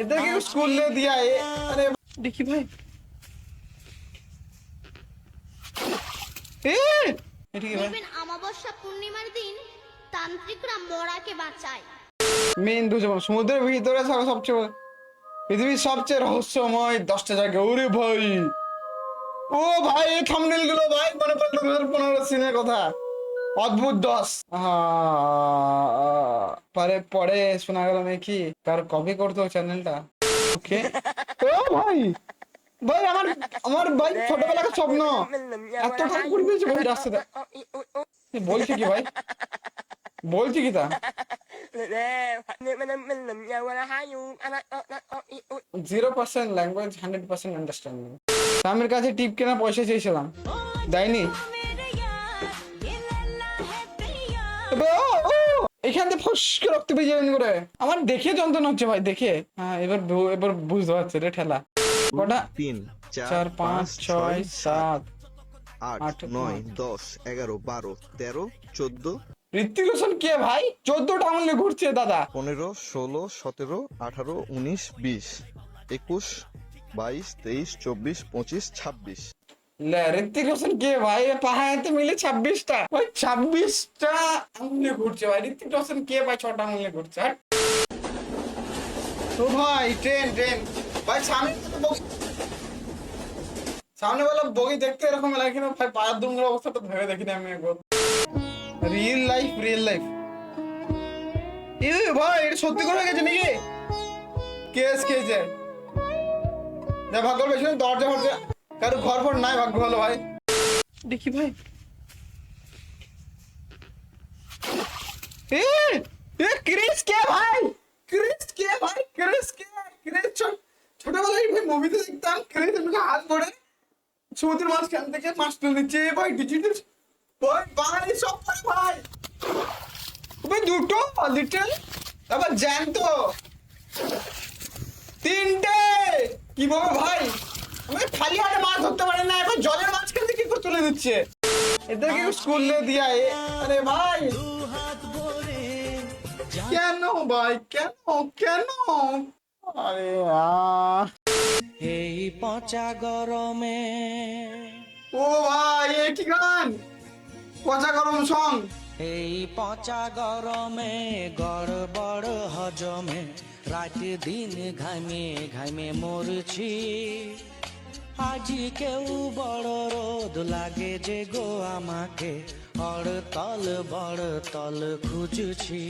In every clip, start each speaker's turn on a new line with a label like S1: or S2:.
S1: এদেরকে স্কুলে দিয়া আরে দেখি ভাই। এ এটা কি ভাই।
S2: দেখবেন অমাবস্যা পূর্ণিমার দিন তান্ত্রিকরা মরাকে বাঁচায়।
S1: মেন দুজন সমুদ্রের ভিতরে থাকা সবচেয়ে পৃথিবীর সবচেয়ে রহস্যময় দশটা জায়গা। ওরে ভাই। ও ভাই এই থামনেলগুলো ভাই মনে পড়ল দু হাজার পনেরো সিনের কথা। অদ্ভুত দশ পরে পরে শোনা গেল নাকি তার কপি করতো চ্যানেলটা ওকে। ও ভাই ভাই আমার আমার ভাই ছোটবেলাকার স্বপ্ন। এত ঠাকুর পেয়েছে ভাই রাস্তাতে। বলছি কি ভাই? বলছি কি তা? Zero percent language hundred percent understanding স্বামীর কাছে টিপ কেনা পয়সা চেয়েছিলাম। দেয়নি? এখান থেকে ফস করে রক্ত যাবেন করে। আমার দেখে যন্ত্রণা হচ্ছে ভাই দেখে। হ্যাঁ এবার এবার বুঝতে পারছে রে ঠেলা। কটা?
S3: তিন
S1: চার পাঁচ ছয় সাত
S3: আট নয়। দশ এগারো বারো তেরো চোদ্দ।
S1: ঋত্বিক রোশন কে ভাই? চোদ্দটা আঙুলে ঘুরছে দাদা।
S3: পনেরো ষোলো সতেরো আঠারো উনিশ বিশ একুশ বাইশ তেইশ চব্বিশ পঁচিশ ছাব্বিশ।
S1: ঋত্বিক রোশন কে ভাই? পাহাড়তে মিলে ছাব্বিশটা। ওই ছাব্বিশটা আঙুলে ঘুরছে ভাই। ঋত্বিক রোশন কে ভাই? ছটা আঙুলে ঘুরছে হাট। ভাই, ট্রেন ট্রেন। ভাই, সামনে তো সামনে বলা বগি দেখতে এরকম লাগে না ভাই। পায়ের দুমড়ার অবস্থাটা ভেবে দেখিনি আমি একবার। রিয়েল লাইফ রিয়েল লাইফ এ ভাই, এটা সত্যি করে হয়ে গেছে নাকি কেস কেছে যা ভাগ্য বেশি দরজা, ফরজা। কারও ঘর ফর নাই ভাগ্য ভালো ভাই। দেখি ভাই। এ এ ক্রিস কে ভাই? ক্রিস কে ভাই? ক্রিস কে? ক্রিস ছোট ছোটবেলায় ভাই মুভিতে দেখতাম ক্রিস এমনি হাত ধরে সমুদ্রের মাঝখান থেকে মাছ তুলে নিচ্ছে ভাই ডিজিটাল ভাই বাঙালি সব ভাই ভাই। ভাই দুটো লিটল আবার জ্যান্ত। তিনটে। কি বলব ভাই? আমি খালি হাতে মাছ ধরতে পারি না এখন জলের মাঝখান থেকে কি করে তুলে দিচ্ছে? এদেরকে স্কুলে দিয়া এ- আরে ভাই। কেন ভাই? কেন? কেন? আরে
S4: এই পচা গরমে।
S1: ও ভাই এ কি গান? পচা গরম সং
S4: এই পচা গরমে গড়বড় হজমে। রাত দিন ঘামে ঘামে মরছি। আজি কেউ বড় রোদ লাগে যে গো আমাকে। অড়তল বড় তল খুঁজছি।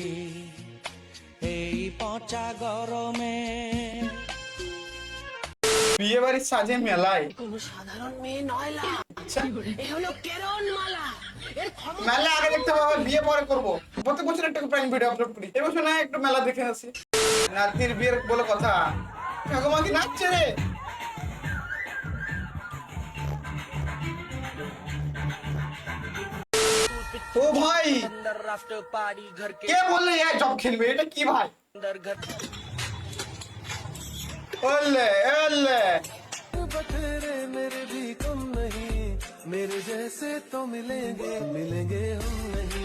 S4: এই পচা গরমে।
S1: বিয়ে বাড়ির সাজে মেলায়।
S5: কোনো সাধারণ মেয়ে নয় লা।
S1: আচ্ছা।
S5: এ হলো কেরণ মালা।
S1: মেলা আগে দেখতে পাবো বিয়ে পরে করব। প্রত্যেক বছর একটা প্রাইম ভিডিও আপলোড করি। এবছর না একটু মেলা দেখে আসি। নাতির বিয়ের বলে কথা। ঠাকুমা কি নাচছে রে? ও ভাই
S4: अंदर राफ्टर पारी घर के
S1: কে বললে এই জব খেলবে এটা কি ভাই
S4: अंदर घर
S1: ওলে ওলে
S6: बतेरे मेरे भी कम नहीं मेरे जैसे तो मिलेंगे मिलेंगे हम नहीं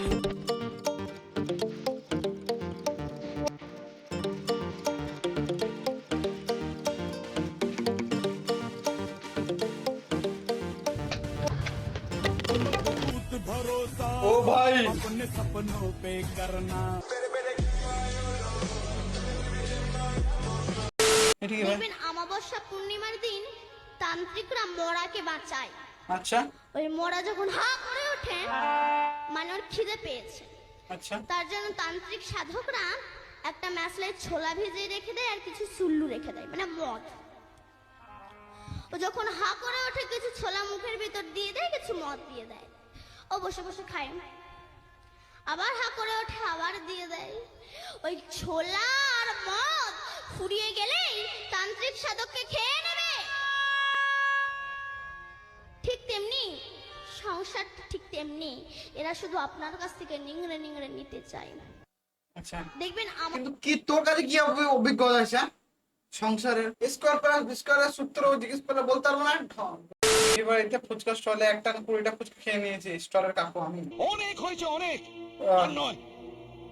S1: ভাই।
S2: দেখবেন অমাবস্যা পূর্ণিমার দিন তান্ত্রিকরা মরাকে বাঁচায়।
S1: আচ্ছা।
S2: ওই মরা যখন হা করে ওঠে মানে ওর খিদে পেয়েছে।
S1: আচ্ছা।
S2: তার জন্য তান্ত্রিক সাধকরা একটা ম্যাসলায় ছোলা ভিজিয়ে রেখে দেয় আর কিছু সুল্লু রেখে দেয় মানে মদ। ও যখন হা করে ওঠে কিছু ছোলা মুখের ভিতর দিয়ে দেয় কিছু মদ দিয়ে দেয়। ও বসে বসে খায় আবার হা করে ওঠে আবার দিয়ে দেয়। ওই ছোলা আর মদ ফুরিয়ে গেলেই তান্ত্রিক সাধককে খেয়ে নেবে। ঠিক তেমনি সংসার ঠিক তেমনি এরা শুধু আপনার কাছ থেকে নিংড়ে নিংড়ে নিতে চায়
S1: আচ্ছা।
S2: দেখবেন
S1: কিন্তু কি তোর কাছে কি অভি- অভিজ্ঞতা আছে? সংসারের স্কোয়ার প্লাস স্কোয়ারের সূত্র জিজ্ঞেস করলে বলতে পারব না? বাড়িতে ফুচকা স্টলে একটা না কুড়িটা ফুচকা খেয়ে নিয়েছি স্টলের কাকু আমি।
S7: অনেক হয়েছে অনেক। আর নয়।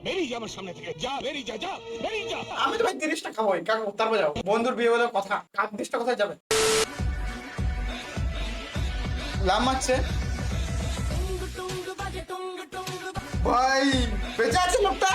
S7: বেরিয়ে যা আমার সামনে থেকে। যা বেরিয়ে যা যা বেরিয়ে যা।
S1: আমি তো ভাই তিরিশটা খাবোই। কাকু তারপর যাও। বন্ধুর বিয়ে হলে কথা। কাক তিরিশটা কোথায় যাবে? লাভ মারছে। ভাই বেঁচে আছে লোকটা?